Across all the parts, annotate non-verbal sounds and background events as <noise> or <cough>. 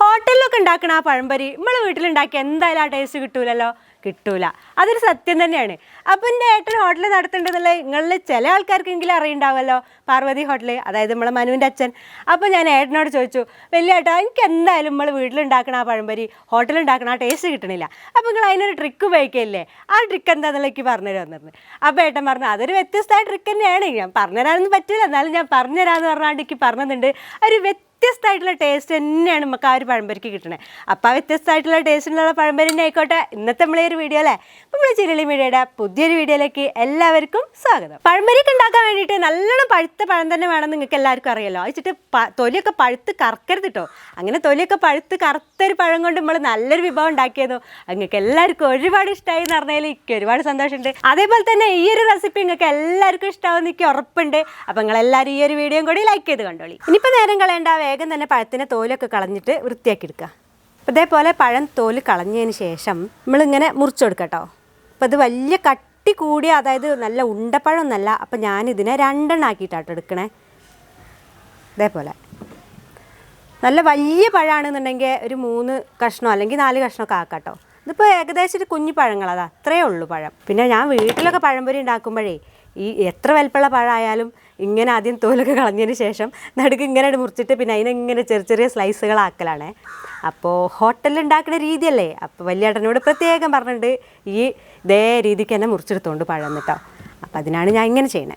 ഹോട്ടലിലൊക്കെ ഉണ്ടാക്കണ ആ പഴംപൊരി നമ്മൾ വീട്ടിലുണ്ടാക്കി എന്തായാലും ആ ടേസ്റ്റ് കിട്ടൂലല്ലോ? കിട്ടൂല. അതൊരു സത്യം തന്നെയാണ്. അപ്പം എന്റെ ഏട്ടൻ ഹോട്ടൽ നടത്തേണ്ടതുള്ള നിങ്ങളിൽ ചില ആൾക്കാർക്കെങ്കിലും അറിയുണ്ടാവുമല്ലോ പാർവതി ഹോട്ടൽ അതായത് നമ്മളെ മനുവിന്റെ അച്ഛൻ. അപ്പോൾ ഞാൻ ഏട്ടനോട് ചോദിച്ചു വലിയ ഏട്ടാ എനിക്ക് എന്തായാലും നമ്മൾ വീട്ടിലുണ്ടാക്കണ ആ പഴംപൊരി ഹോട്ടലുണ്ടാക്കണ ആ ടേസ്റ്റ് കിട്ടണില്ല. അപ്പോൾ നിങ്ങൾ അതിനൊരു ട്രിക്ക് ഉപയോഗിക്കില്ലേ? ആ ട്രിക്ക് എന്താണെന്നുള്ള എനിക്ക് പറഞ്ഞു തന്നെ അപ്പോൾ ഏട്ടൻ പറഞ്ഞു അതൊരു വ്യത്യസ്തമായ ട്രിക്ക് തന്നെയാണ്. ഞാൻ പറഞ്ഞുതരാനൊന്നും പറ്റില്ല എന്നാലും ഞാൻ പറഞ്ഞുതരാമെന്ന് പറഞ്ഞാണ്ട് എനിക്ക് പറഞ്ഞിട്ടുണ്ട്. ഒരു വ്യത്യസ്തമായിട്ടുള്ള ടേസ്റ്റ് തന്നെയാണ് നമുക്ക് ആ ഒരു പഴംപരിക്ക് കിട്ടണേ. അപ്പോൾ ആ വ്യത്യസ്തമായിട്ടുള്ള ടേസ്റ്റിലുള്ള പഴംപരി തന്നെ ആയിക്കോട്ടെ. ഇന്നത്തെ നമ്മളെ ഒരു വീഡിയോ അല്ലേ നമ്മൾ ചിരളി മീഡിയയുടെ പുതിയൊരു വീഡിയോയിലേക്ക് എല്ലാവർക്കും സ്വാഗതം. പഴംപരിക്ക് ഉണ്ടാക്കാൻ വേണ്ടിയിട്ട് നല്ലോണം പഴുത്ത പഴം തന്നെ വേണം നിങ്ങൾക്ക് എല്ലാവർക്കും അറിയാലോ. വെച്ചിട്ട് തൊലിയൊക്കെ പഴുത്ത് കറക്കരുത് കേട്ടോ അങ്ങനെ തൊലിയൊക്കെ പഴുത്ത് കറുത്തൊരു പഴം കൊണ്ട് നമ്മൾ നല്ലൊരു വിഭവം ഉണ്ടാക്കിയതോ നിങ്ങൾക്ക് എല്ലാവർക്കും ഒരുപാട് ഇഷ്ടമായി എന്ന് പറഞ്ഞാൽ എനിക്ക് ഒരുപാട് സന്തോഷമുണ്ട്. അതേപോലെ തന്നെ ഈ ഒരു റെസിപ്പി നിങ്ങൾക്ക് എല്ലാവർക്കും ഇഷ്ടമാവുന്ന എനിക്ക് ഉറപ്പുണ്ട്. അപ്പം നിങ്ങളെല്ലാവരും ഈ ഒരു വീഡിയോയും കൂടി ലൈക്ക് ചെയ്ത് കണ്ടോളി. ഇനിയിപ്പോൾ നേരം കളയേണ്ട വേഗം തന്നെ പഴത്തിന്റെ തോലൊക്കെ കളഞ്ഞിട്ട് വൃത്തിയാക്കി എടുക്കുക. അപ്പോൾ ഇതേപോലെ പഴം തോൽ കളഞ്ഞതിന് ശേഷം നമ്മളിങ്ങനെ മുറിച്ചു കൊടുക്കട്ടോ അപ്പോൾ ഇത് വലിയ കട്ടി കൂടിയ അതായത് നല്ല ഉണ്ടപ്പഴം എന്നല്ല അപ്പം ഞാനിതിനെ രണ്ടെണ്ണം ആക്കിയിട്ടാട്ടോ എടുക്കണേ. ഇതേപോലെ. നല്ല വലിയ പഴമാണെന്നുണ്ടെങ്കിൽ ഒരു മൂന്ന് കഷ്ണോ അല്ലെങ്കിൽ നാല് കഷ്ണമൊക്കെ ആക്കാട്ടോ ഇതിപ്പോൾ ഏകദേശം ഒരു കുഞ്ഞു പഴങ്ങളതാണ് അത് അത്രയേ ഉള്ളൂ പഴം. പിന്നെ ഞാൻ വീട്ടിലൊക്കെ പഴംപൊരി ഉണ്ടാക്കുമ്പോഴേ ഈ എത്ര വലിപ്പുള്ള പഴമായാലും ഇങ്ങനെ ആദ്യം തോലൊക്കെ കളഞ്ഞതിന് ശേഷം നടുക്ക് ഇങ്ങനെ മുറിച്ചിട്ട് പിന്നെ അതിനിങ്ങനെ ചെറിയ ചെറിയ സ്ലൈസുകളാക്കലാണ് അപ്പോൾ ഹോട്ടലിൽ ഉണ്ടാക്കുന്ന രീതിയല്ലേ? അപ്പോൾ വലിയ ഏട്ടനോട് പ്രത്യേകം പറഞ്ഞിട്ടുണ്ട് ഈ ഇതേ രീതിക്ക് തന്നെ മുറിച്ചെടുത്തോണ്ട് പഴം കേട്ടോ അപ്പോൾ അതിനാണ് ഞാൻ ഇങ്ങനെ ചെയ്യണേ.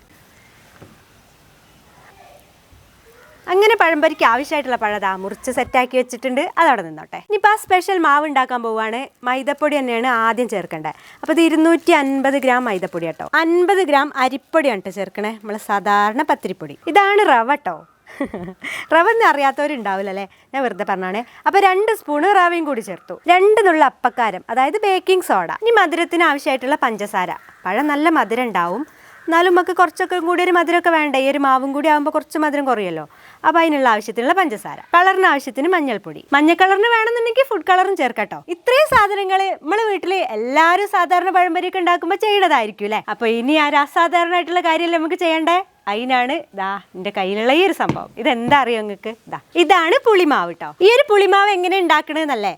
അങ്ങനെ പഴംപൊരിക്ക് ആവശ്യമായിട്ടുള്ള പഴതാ മുറിച്ച് സെറ്റാക്കി വെച്ചിട്ടുണ്ട്. അതവിടെ നിന്നോട്ടെ. ഇനിയിപ്പോൾ ആ സ്പെഷ്യൽ മാവ് ഉണ്ടാക്കാൻ പോവുകയാണ്. മൈദപ്പൊടി തന്നെയാണ് ആദ്യം ചേർക്കേണ്ടത്. അപ്പോൾ ഇത് ഇരുന്നൂറ്റി അൻപത് ഗ്രാം മൈദപ്പൊടി കേട്ടോ. അൻപത് ഗ്രാം അരിപ്പൊടിയാണ് കേട്ടോ ചേർക്കണേ. നമ്മൾ സാധാരണ പത്തിരിപ്പൊടി. ഇതാണ് റവ കേട്ടോ <laughs> റവ എന്ന് അറിയാത്തവരുണ്ടാവില്ല അല്ലേ? ഞാൻ വെറുതെ പറഞ്ഞാണ്. അപ്പോൾ രണ്ട് സ്പൂണ് റവയും കൂടി ചേർത്തു. രണ്ട് നുള്ള അപ്പക്കാരം അതായത് ബേക്കിംഗ് സോഡ ഇനി മധുരത്തിന് ആവശ്യമായിട്ടുള്ള പഞ്ചസാര. പഴം നല്ല മധുരം ഉണ്ടാവും. എന്നാലും നമുക്ക് കുറച്ചൊക്കെ കൂടി ഒരു മധുരമൊക്കെ വേണ്ട? ഈ ഒരു മാവും കൂടി ആകുമ്പോൾ കുറച്ച് മധുരം കുറയല്ലോ അപ്പോൾ അതിനുള്ള ആവശ്യത്തിനുള്ള പഞ്ചസാര. കളറിന് ആവശ്യത്തിന് മഞ്ഞൾപ്പൊടി. മഞ്ഞ കളറിന് വേണമെന്നുണ്ടെങ്കിൽ ഫുഡ് കളറും ചേർക്കട്ടോ. ഇത്രയും സാധനങ്ങൾ നമ്മളെ വീട്ടിൽ എല്ലാവരും സാധാരണ പഴംപൊരിയൊക്കെ ഉണ്ടാക്കുമ്പോൾ ചെയ്യേണ്ടതായിരിക്കും അല്ലേ അപ്പോൾ ഇനി ആ അസാധാരണമായിട്ടുള്ള കാര്യമല്ലേ നമുക്ക് ചെയ്യണ്ടേ? അതിനാണ് ദാ എന്റെ കയ്യിലുള്ള ഈ ഒരു സംഭവം. ഇതെന്താ അറിയോ നിങ്ങൾക്ക് ദാ ഇതാണ് പുളിമാവ് കേട്ടോ ഈ ഒരു പുളിമാവ് എങ്ങനെ ഉണ്ടാക്കണമെന്നല്ലേ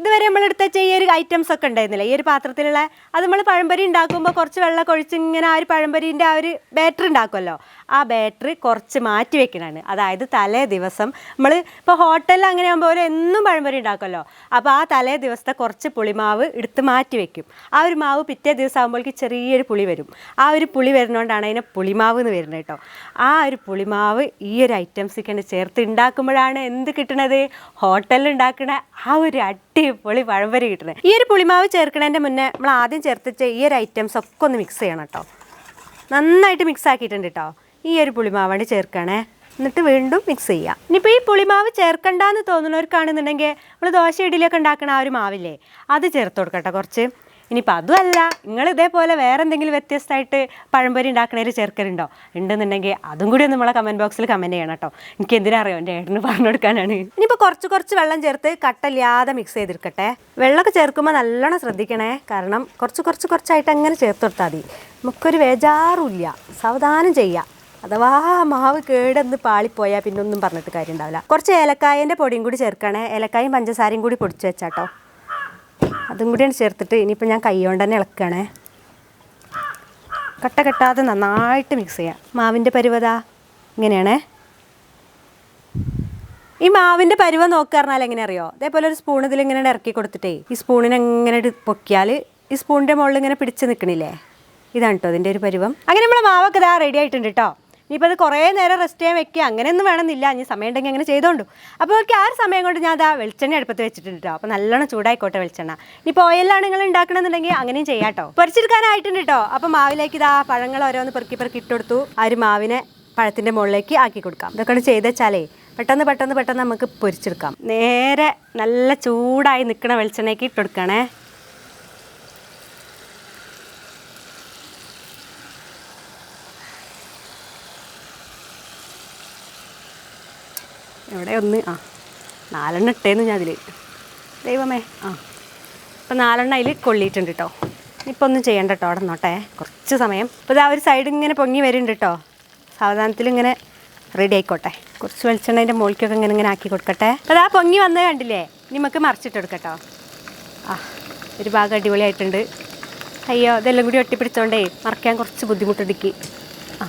ഇതുവരെ നമ്മളെടുത്ത ഈ ഒരു ഐറ്റംസ് ഒക്കെ ഉണ്ടായിരുന്നില്ല. ഈ ഒരു പാത്രത്തിലുള്ള അത് നമ്മൾ പഴംപൊരി ഉണ്ടാക്കുമ്പോൾ കുറച്ച് വെള്ളം ഒഴിച്ച് ഇങ്ങനെ ആ ഒരു പഴംപൊരിന്റെ ആ ഒരു ബാറ്ററി ഉണ്ടാക്കുമല്ലോ ആ ബാറ്ററി കുറച്ച് മാറ്റി വെക്കണതാണ് അതായത് തലേ ദിവസം നമ്മൾ ഇപ്പോൾ ഹോട്ടലിൽ അങ്ങനെ ആകുമ്പോൾ എന്നും പഴംപൊരി ഉണ്ടാക്കുമല്ലോ അപ്പോൾ ആ തലേ ദിവസത്തെ കുറച്ച് പുളിമാവ് എടുത്ത് മാറ്റി വെക്കും. ആ ഒരു മാവ് പിറ്റേ ദിവസം ആകുമ്പോഴേക്ക് ചെറിയൊരു പുളി വരും. ആ ഒരു പുളി വരുന്നതുകൊണ്ടാണ് അതിനെ പുളിമാവ് എന്ന് വരുന്നത് കേട്ടോ. ആ ഒരു പുളിമാവ് ഈ ഒരു ഐറ്റംസൊക്കെ ചേർത്ത് ഉണ്ടാക്കുമ്പോഴാണ് എന്ത് കിട്ടണത്? ഹോട്ടലിൽ ഉണ്ടാക്കുന്ന ആ ഒരു അടിപൊളി പഴംപൊരി കിട്ടുന്നത് ഈ ഒരു പുളിമാവ് ചേർക്കണതിന്റെ മുന്നേ നമ്മൾ ആദ്യം ചേർത്തിച്ച ഈ ഒരു ഐറ്റംസ് ഒക്കെ ഒന്ന് മിക്സ് ചെയ്യണം കേട്ടോ നന്നായിട്ട് മിക്സ് ആക്കിയിട്ടുണ്ട് കേട്ടോ ഈ ഒരു പുളിമാവാണ് ചേർക്കണേ. എന്നിട്ട് വീണ്ടും മിക്സ് ചെയ്യാം. ഇനിയിപ്പോൾ ഈ പുളിമാവ് ചേർക്കണ്ടെന്ന് തോന്നുന്നവർക്കാണെന്നുണ്ടെങ്കിൽ നമ്മൾ ദോശ ഇഡ്ഡലിയൊക്കെ ഉണ്ടാക്കണ ആ ഒരു മാവില്ലേ അത് ചേർത്ത് കൊടുക്കട്ടെ കുറച്ച്. ഇനിയിപ്പോൾ അതുമല്ല നിങ്ങൾ ഇതേപോലെ വേറെ എന്തെങ്കിലും വ്യത്യസ്തമായിട്ട് പഴംപൊരി ഉണ്ടാക്കണേൽ ചേർക്കലുണ്ടോ? ഉണ്ടെന്നുണ്ടെങ്കിൽ അതും കൂടി ഒന്ന് നമ്മളെ കമന്റ് ബോക്സിൽ കമന്റ് ചെയ്യണം കേട്ടോ. എനിക്ക് എന്തിനാ അറിയോ എന്റെ ഏട്ടന് പറഞ്ഞു കൊടുക്കാനാണ്. ഇനിയിപ്പോൾ കുറച്ച് കുറച്ച് വെള്ളം ചേർത്ത് കട്ടല്ലാതെ മിക്സ് ചെയ്തെടുക്കട്ടെ. വെള്ളമൊക്കെ ചേർക്കുമ്പോൾ നല്ലോണം ശ്രദ്ധിക്കണേ. കാരണം കുറച്ച് കുറച്ച് കുറച്ചായിട്ട് അങ്ങനെ ചേർത്ത് കൊടുത്താൽ മതി. നമുക്കൊരു വേജാറുമില്ല സാവധാനം ചെയ്യാം. അഥവാ മാവ് കേടെന്ന് പാളിപ്പോയാൽ പിന്നെ ഒന്നും പറഞ്ഞിട്ട് കാര്യം ഉണ്ടാവില്ല കുറച്ച് ഏലക്കായന്റെ പൊടിയും കൂടി ചേർക്കണേ. ഏലക്കായും പഞ്ചസാരയും കൂടി പൊടിച്ച് വെച്ചാട്ടോ. അതും കൂടിയാണ് ചേർത്തിട്ട് ഇനിയിപ്പോൾ ഞാൻ കൈ കൊണ്ട് തന്നെ ഇളക്കണേ. കട്ട കെട്ടാതെ നന്നായിട്ട് മിക്സ് ചെയ്യാം. മാവിന്റെ പരുവത? ഇങ്ങനെയാണേ. ഈ മാവിന്റെ പരുവ നോക്കുക പറഞ്ഞാൽ എങ്ങനെ അറിയോ അതേപോലെ ഒരു സ്പൂൺ ഇതിൽ ഇങ്ങനെ ഇറക്കി കൊടുത്തിട്ടേ ഈ സ്പൂണിനെ എങ്ങനെ പൊക്കിയാൽ ഈ സ്പൂണിന്റെ മുകളിൽ ഇങ്ങനെ പിടിച്ച് നിൽക്കണില്ലേ ഇതാണ് കേട്ടോ അതിന്റെ ഒരു പരുവം. അങ്ങനെ നമ്മളെ മാവൊക്കെ ഇതാ റെഡി ആയിട്ടുണ്ട് കേട്ടോ ഇനിയിപ്പോൾ അത് കുറേ നേരം റെസ്റ്റ് ചെയ്യാൻ വെക്കുക. അങ്ങനെയൊന്നും വേണമെന്നില്ല. ഇനി സമയം ഉണ്ടെങ്കിൽ അങ്ങനെ ചെയ്തോണ്ടു. അപ്പോൾ അവർക്ക് ആ സമയം കൊണ്ട് ഞാൻ അതാ വെളിച്ചെണ്ണ അടുപ്പത്ത് വെച്ചിട്ടുണ്ട് കേട്ടോ അപ്പോൾ നല്ലോണം ചൂടായിക്കോട്ടെ വെളിച്ചെണ്ണ. ഇനിയിപ്പോൾ ഓയിലാണ് നിങ്ങൾ ഉണ്ടാക്കണമെന്നുണ്ടെങ്കിൽ അങ്ങനെയും ചെയ്യാം കേട്ടോ പൊരിച്ചെടുക്കാനായിട്ടുണ്ട് കേട്ടോ അപ്പോൾ മാവിലേക്ക് ഇതാ പഴങ്ങൾ ഓരോന്ന് പെറുക്കി പെറുക്കി ഇട്ട് കൊടുത്തു. ആ ഒരു മാവിനെ പഴത്തിന്റെ മുകളിലേക്ക് ആക്കി കൊടുക്കാം. ഇതൊക്കെ ചെയ്ത് വെച്ചാലേ പെട്ടെന്ന് പെട്ടെന്ന് പെട്ടെന്ന് നമുക്ക് പൊരിച്ചെടുക്കാം. നേരെ നല്ല ചൂടായി നിൽക്കണ വെളിച്ചെണ്ണയ്ക്ക് ഇട്ട് കൊടുക്കണേ. എവിടെ ഒന്ന്? ആ നാലെണ്ണം ഇട്ടേന്ന് ഞാൻ അതിൽ ദൈവമേ ആ. ഇപ്പം നാലെണ്ണം അതിൽ കൊള്ളിയിട്ടുണ്ട് കേട്ടോ ഇപ്പം ഒന്നും ചെയ്യണ്ട കേട്ടോ അവിടെ നോട്ടെ കുറച്ച് സമയം. ഇപ്പോൾ ഇതാ ഒരു സൈഡ് ഇങ്ങനെ പൊങ്ങി വരുന്നുണ്ട് കേട്ടോ സാവധാനത്തിൽ ഇങ്ങനെ റെഡി ആയിക്കോട്ടെ. കുറച്ച് വെളിച്ചെണ്ണേന്റെ മുകളിലേക്കൊക്കെ ഇങ്ങനെ ഇങ്ങനെ ആക്കി കൊടുക്കട്ടെ. അപ്പോൾ ആ പൊങ്ങി വന്നത് കണ്ടില്ലേ? നമുക്ക് മറിച്ചിട്ട് കൊടുക്കട്ടോ ആ ഒരു ഭാഗം അടിപൊളിയായിട്ടുണ്ട്. അയ്യോ ഇതെല്ലാം കൂടി ഒട്ടിപ്പിടിച്ചോണ്ടേ മറക്കാൻ കുറച്ച് ബുദ്ധിമുട്ടെടുക്കി ആ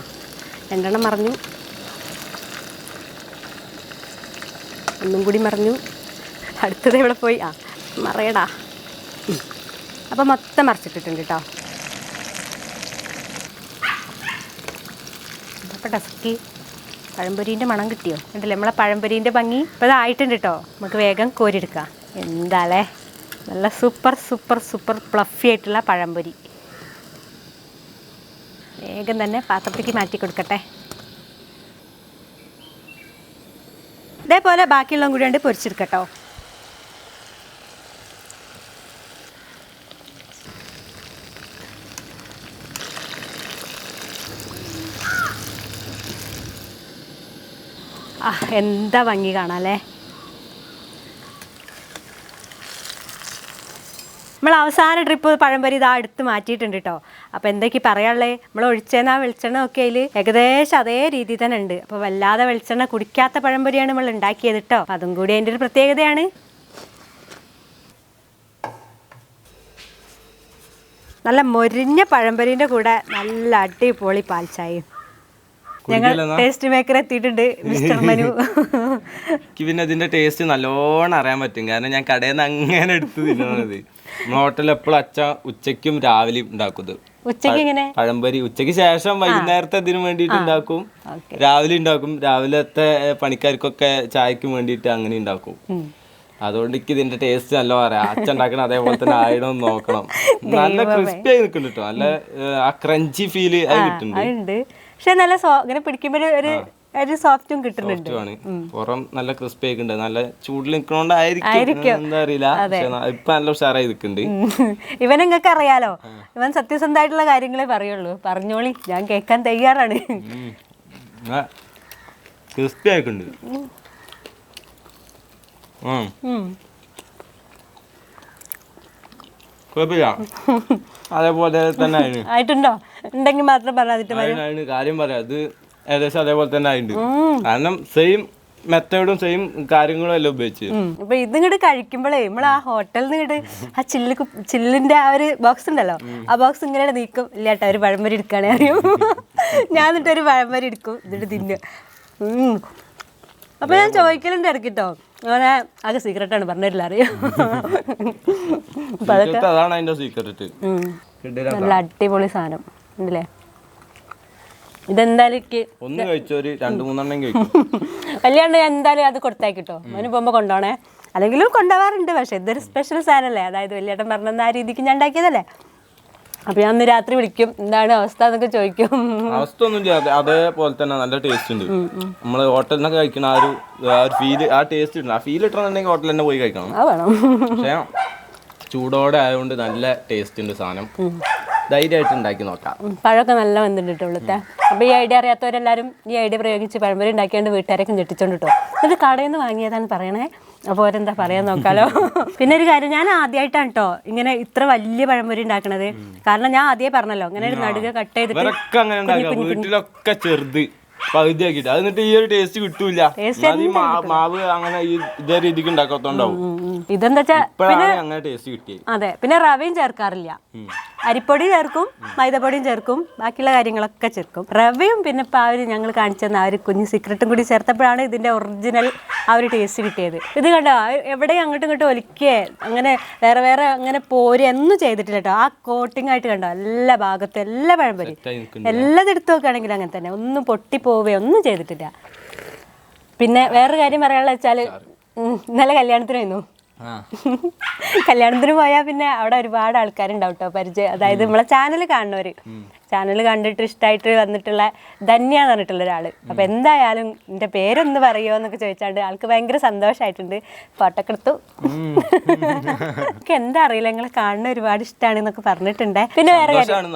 രണ്ടെണ്ണം മറഞ്ഞു. ഒന്നും കൂടി മറിഞ്ഞു. അടുത്തത് ഇവിടെ പോയി? ആ മറയടാ. അപ്പോൾ മൊത്തം മറിച്ചിട്ടിട്ടുണ്ട് കേട്ടോ അപ്പോൾ ഡസ്ക്കി പഴംപൊരീന്റെ മണം കിട്ടിയോ? ഉണ്ടല്ലേ നമ്മളെ പഴംപൊരീന്റെ ഭംഗി? ഇപ്പോൾ ഇതായിട്ടുണ്ട് കേട്ടോ നമുക്ക് വേഗം കോരിയെടുക്കാം. എന്താലേ? നല്ല സൂപ്പർ സൂപ്പർ സൂപ്പർ പ്ലഫി ആയിട്ടുള്ള പഴംപൊരി. വേഗം തന്നെ പാത്രത്തേക്ക് മാറ്റി കൊടുക്കട്ടെ. ഇതേപോലെ ബാക്കിയുള്ളതും കൂടി ഉണ്ട് പൊരിച്ചെടുക്കട്ടോ. ആ എന്താ ഭംഗി കാണാല്ലേ? നമ്മൾ അവസാന ട്രിപ്പ് പഴംപരി ഇതാ എടുത്ത് മാറ്റിയിട്ടുണ്ട് കേട്ടോ അപ്പോൾ എന്തൊക്കെ പറയാനുള്ളത് നമ്മൾ ഒഴിച്ചെണ്ണ വെളിച്ചെണ്ണ ഒക്കെ അതിൽ ഏകദേശം അതേ രീതി തന്നെ ഉണ്ട്. അപ്പോൾ വല്ലാതെ വെളിച്ചെണ്ണ കുടിക്കാത്ത പഴംപൊരിയാണ് നമ്മൾ ഉണ്ടാക്കിയത് കേട്ടോ അതും കൂടി അതിന്റെ ഒരു പ്രത്യേകതയാണ്. നല്ല മൊരിഞ്ഞ പഴംപൊരിന്റെ കൂടെ നല്ല അടിപൊളി പാൽച്ചായും ഞങ്ങൾ ടേസ്റ്റ് മേക്കർ എത്തിയിട്ടുണ്ട് മിസ്റ്റർ മനു. എനിക്ക് പിന്നെ ഇതിന്റെ ടേസ്റ്റ് നല്ലോണം അറിയാൻ പറ്റും. കാരണം ഞാൻ കടയിൽ നിന്ന് അങ്ങനെ എടുത്തു നമ്മളെ ഹോട്ടലിൽ എപ്പോഴും അച്ഛ ഉച്ചയ്ക്കും രാവിലെയും ഉണ്ടാക്കുന്നത്? ഉച്ചയ്ക്ക് ഇങ്ങനെ പഴംപൊരി. ഉച്ചയ്ക്ക് ശേഷം വൈകുന്നേരത്തെ ഇതിനു വേണ്ടിയിട്ട് ഉണ്ടാക്കും. രാവിലെ ഉണ്ടാക്കും. രാവിലത്തെ പണിക്കാർക്കൊക്കെ ചായക്ക് വേണ്ടിയിട്ട് അങ്ങനെ ഉണ്ടാക്കും. അതുകൊണ്ട് എനിക്ക് ഇതിന്റെ ടേസ്റ്റ് നല്ല പറയാം. അച്ഛൻ ഉണ്ടാക്കണ അതേപോലെ തന്നെ ആയിടം നോക്കണം. നല്ല ക്രിസ്പി ആയി നിൽക്കുന്നുണ്ട് കേട്ടോ. നല്ല ആ ക്രഞ്ചി ഫീൽ അത് കിട്ടുന്നുണ്ട്. പക്ഷെ നല്ല സോ ഇങ്ങനെ പിടിക്കുമ്പോൾ ഒരു ഒരു സോഫ്റ്റും കിട്ടുന്നുണ്ട്. ആണ്. പുറം നല്ല ക്രിസ്പി ആയിട്ടുണ്ട് നല്ല ചൂടിൽ നിൽക്കണോണ്ടായിരിക്കും എന്താ അറിയില്ല. ഇപ്പൊ നല്ല ഉഷാറായി നിൽക്കുന്നുണ്ട്. ഇവൻ നിങ്ങൾക്ക് അറിയാലോ? ഇവൻ സത്യസന്ധമായിട്ടുള്ള കാര്യങ്ങളെ പറയുള്ളൂ. പറഞ്ഞോളി. ഞാൻ കേൾക്കാൻ തയ്യാറാണ്. ക്രിസ്പി ആയിട്ടുണ്ട്. കുഴപ്പമില്ല. <laughs> അതേപോലെ തന്നെ ആയിട്ടുണ്ടോ? ഉണ്ടെങ്കിൽ മാത്രം അതിന് കാര്യം. പറയാം. അത് ഏകദേശം അതേപോലെ തന്നെ ആയിട്ടുണ്ട്. കാരണം സെയിം മെത്തേഡും സെയിം കാര്യങ്ങളും എല്ലാം ഉപയോഗിച്ച്? അപ്പൊ ഇത് ഇങ്ങോട്ട് കഴിക്കുമ്പോഴേ നമ്മൾ ആ ഹോട്ടലിൽ നിന്ന് ആ ചില്ല് ചില്ലിന്റെ ആ ഒരു ബോക്സ് ഉണ്ടല്ലോ. ആ ബോക്സ് ഇങ്ങനെ നീക്കും. ഇല്ല കേട്ടോ ഒരു പഴംപൊരി എടുക്കാണേ അറിയും. ഞാൻ എന്നിട്ട് ഒരു പഴംപൊരി എടുക്കും. എന്നിട്ട് തിന്നു. അപ്പൊ ഞാൻ ചോദിക്കലുണ്ട് ഇടക്കിട്ടോ അങ്ങനെ ആകെ ആണ് പറഞ്ഞിട്ടില്ല അറിയോ? <laughs> അതാണ് അതിന്റെ സീക്രട്ട്. നല്ല അടിപൊളി സാധനം. ഉണ്ടല്ലേ? ഇതെന്തായാലും എനിക്ക് ഒന്ന് കഴിച്ചൊരു രണ്ടു മൂന്നെണ്ണം കഴിക്കും <laughs> ഞാൻ എന്തായാലും അത് കൊടുത്തേക്കിട്ടോ അവന് പോകുമ്പോൾ കൊണ്ടുപോണേ അല്ലെങ്കിലും കൊണ്ടുപോകാറുണ്ട് പക്ഷെ ഇതൊരു സ്പെഷ്യൽ സാധനമല്ലേ? അതായത് വലിയേട്ടൻ പറഞ്ഞ ആ രീതിക്ക് ഞാൻ ഉണ്ടാക്കിയതല്ലേ? അപ്പൊ ഞാൻ ഒന്ന് രാത്രി വിളിക്കും എന്താണ് അവസ്ഥ എന്നൊക്കെ ചോദിക്കും. അവസ്ഥ ഒന്നും ചെയ്യാതെ അതേപോലെ തന്നെ നല്ല ടേസ്റ്റ് ഉണ്ട്. നമ്മൾ ഹോട്ടലിൽ നിന്നൊക്കെ കഴിക്കണ ആ ഒരു ആ ഒരു ഫീൽ ആ ടേസ്റ്റ് ഉണ്ട്. ആ ഫീൽ ഇട്ടണമെന്നുണ്ടെങ്കിൽ ഹോട്ടലിൽ തന്നെ പോയി കഴിക്കണം. അത് വേണം. പക്ഷേ ചൂടോടെ ആയതുകൊണ്ട് നല്ല ടേസ്റ്റ് ഉണ്ട് സാധനം. ധൈര്യമായിട്ട് ഉണ്ടാക്കി നോക്കാം. പഴമൊക്കെ നല്ല വന്നിട്ടുണ്ട് ഇവിടുത്തെ അപ്പോൾ ഈ ഐഡിയ അറിയാത്തവരെല്ലാവരും ഈ ഐഡിയ പ്രയോഗിച്ച് പഴംപൊരി ഉണ്ടാക്കിയാണ്ട് വീട്ടുകാരൊക്കെ ഞെട്ടിച്ചോണ്ട് കേട്ടോ എന്നിട്ട് കടയിൽ നിന്ന് വാങ്ങിയതാണ് പറയണേ. അപ്പോൾ ഓരെന്താ പറയാൻ നോക്കാലോ? <laughs> പിന്നെ ഒരു കാര്യം ഞാൻ ആദ്യമായിട്ടാണ് കേട്ടോ ഇങ്ങനെ ഇത്ര വലിയ പഴംപൊരി ഉണ്ടാക്കണത്. കാരണം ഞാൻ ആദ്യമേ പറഞ്ഞല്ലോ ഇങ്ങനെ ഒരു നടുക കട്ട് ചെയ്തിട്ട് പകുതിയാക്കിട്ട് വീട്ടിലൊക്കെ ചെറുത് പകുതി ആക്കിയിട്ട്. അത് എന്നിട്ട് ഈ ഒരു ടേസ്റ്റ് കിട്ടൂല. മാവ് അങ്ങനെ ഇതേ രീതിക്ക് ഉണ്ടാക്കാത്തോണ്ടാവും. ഇതെന്താ വെച്ചാൽ അതെ പിന്നെ റവയും ചേർക്കാറില്ല. അരിപ്പൊടി ചേർക്കും മൈദപ്പൊടിയും ചേർക്കും ബാക്കിയുള്ള കാര്യങ്ങളൊക്കെ ചേർക്കും. റവയും പിന്നെ ഇപ്പം ആ ഒരു ഞങ്ങൾ കാണിച്ചെന്ന ആ ഒരു കുഞ്ഞു സീക്രട്ടും കൂടി ചേർത്തപ്പോഴാണ് ഇതിന്റെ ഒറിജിനൽ ആ ഒരു ടേസ്റ്റ് കിട്ടിയത്. ഇത് കണ്ടോ എവിടെ എവിടെയും അങ്ങോട്ടും ഇങ്ങോട്ടും ഒലിക്കേ അങ്ങനെ വേറെ വേറെ അങ്ങനെ പോരെ ഒന്നും ചെയ്തിട്ടില്ല കേട്ടോ. ആ കോട്ടിംഗ് ആയിട്ട് കണ്ടോ എല്ലാ ഭാഗത്തും എല്ലാ പഴംപൊരി. എല്ലാം എടുത്തു നോക്കുകയാണെങ്കിൽ അങ്ങനെ തന്നെ ഒന്നും പൊട്ടിപ്പോവുകയോ ഒന്നും ചെയ്തിട്ടില്ല. പിന്നെ വേറൊരു കാര്യം പറയാനുള്ള വെച്ചാൽ ഇന്നലെ കല്യാണത്തിനായിരുന്നു കല്യാണത്തിന് പോയാൽ പിന്നെ അവിടെ ഒരുപാട് ആൾക്കാരുണ്ടാവും കേട്ടോ പരിചയം. അതായത് നമ്മളെ ചാനൽ കാണുന്നവര്. ചാനൽ കണ്ടിട്ട് ഇഷ്ടമായിട്ട് വന്നിട്ടുള്ള ധന്യാന്ന് പറഞ്ഞിട്ടുള്ള ഒരാൾ. അപ്പൊ എന്തായാലും എന്റെ പേരൊന്ന് പറയുമോ എന്നൊക്കെ ചോദിച്ചാണ്ട് ആൾക്ക് ഭയങ്കര സന്തോഷമായിട്ടുണ്ട് ഫോട്ടോക്കെ എടുത്തു. എനിക്ക് എന്താ അറിയില്ല നിങ്ങളെ കാണുന്ന ഒരുപാട് ഇഷ്ടമാണ് എന്നൊക്കെ പറഞ്ഞിട്ടുണ്ട്. പിന്നെ വേറെ കാര്യം.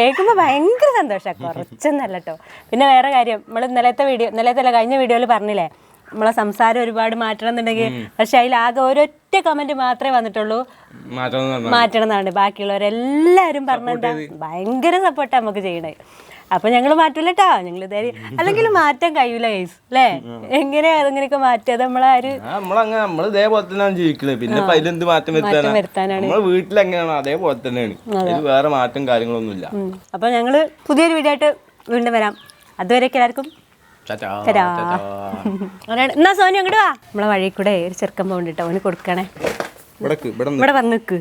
കേൾക്കുമ്പോൾ ഭയങ്കര സന്തോഷമാണ് കുറച്ചൊന്നല്ല കേട്ടോ പിന്നെ വേറെ കാര്യം നമ്മൾ ഇന്നലത്തെ വീഡിയോ ഇന്നലത്തെ അല്ല കഴിഞ്ഞ വീഡിയോയിൽ പറഞ്ഞില്ലേ? നമ്മളെ സംസാരം ഒരുപാട് മാറ്റണം എന്നുണ്ടെങ്കിൽ പക്ഷെ അതിൽ ആകെ ഒരൊറ്റ കമന്റ് മാത്രമേ വന്നിട്ടുള്ളൂ. മാറ്റണം എന്നാണ് ബാക്കിയുള്ളവരെല്ലാരും പറഞ്ഞെന്താ ഭയങ്കര സപ്പോർട്ട് നമുക്ക് ചെയ്യണേ. അപ്പൊ ഞങ്ങൾ മാറ്റൂല കേട്ടോ ഞങ്ങൾ അല്ലെങ്കിൽ മാറ്റാൻ കഴിയൂല ഗൈസ് അല്ലേ എങ്ങനെയാ അങ്ങനെയൊക്കെ മാറ്റിയത് നമ്മളാര് നമ്മളങ്ങനെ നമ്മൾ ഇതേപോലെ തന്നെയാണ് ജീവിക്കുന്നത് പിന്നെ അതിലെന്ത് മാറ്റം വരുത്താനാ? വരുത്താനാണ്. നമ്മളെ വീട്ടിൽ എങ്ങനെയാണോ അതേപോലെ തന്നെയാണ്. വേറെ മാറ്റം കാര്യങ്ങളൊന്നും ഇല്ല ഉം. അപ്പൊ ഞങ്ങൾ പുതിയൊരു വീഡിയോ ആയിട്ട് വീണ്ടും വരാം. അതുവരെയൊക്കെ എല്ലാവർക്കും <laughs> എന്നാ സോനു അങ്ങോട്ട് വാ. നമ്മളെ വഴി കൂടെ ഒരു ചെറുക്കൻ പോകണ്ടിട്ടോ അവന് കൊടുക്കണേ. ഇവിടേക്ക് ഇവിടെ ഇവിടെ വന്ന് നിക്ക്.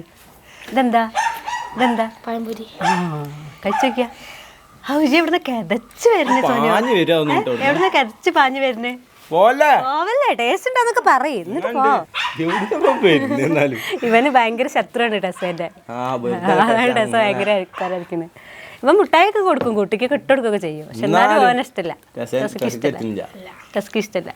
ഇതെന്താ? ഇതെന്താ? പഴംപൊരി. കഴിച്ചോക്കിയ ഹൗജി ഇവിടുന്ന് കിതച്ച് വരുന്നേ സോനു. പാഞ്ഞു വരിക ഒന്നും കേട്ടോ എവിടുന്ന് കിതച്ച് പാഞ്ഞു വരുന്നേ? പോലെ പോവല്ലേ ടേസ്റ്റ് ഉണ്ടോന്നൊക്കെ പറയും. എന്നിട്ട് പോ. എവിടെയാ വരുന്നത് എന്നാലും? ഇവന് ഭയങ്കര ശത്രുവാണ് വെറുതെ അതാണ് ടെസ്സ ഭയങ്കര ഇവൻ മുട്ടായൊക്കെ കൊടുക്കും കുട്ടിക്ക് ഇട്ട് കൊടുക്കുകയൊക്കെ ചെയ്യും. പക്ഷെ എന്നാലും അവന് ഇഷ്ടമില്ല. രസം ഇഷ്ടമില്ല. ഇഷ്ടമില്ല.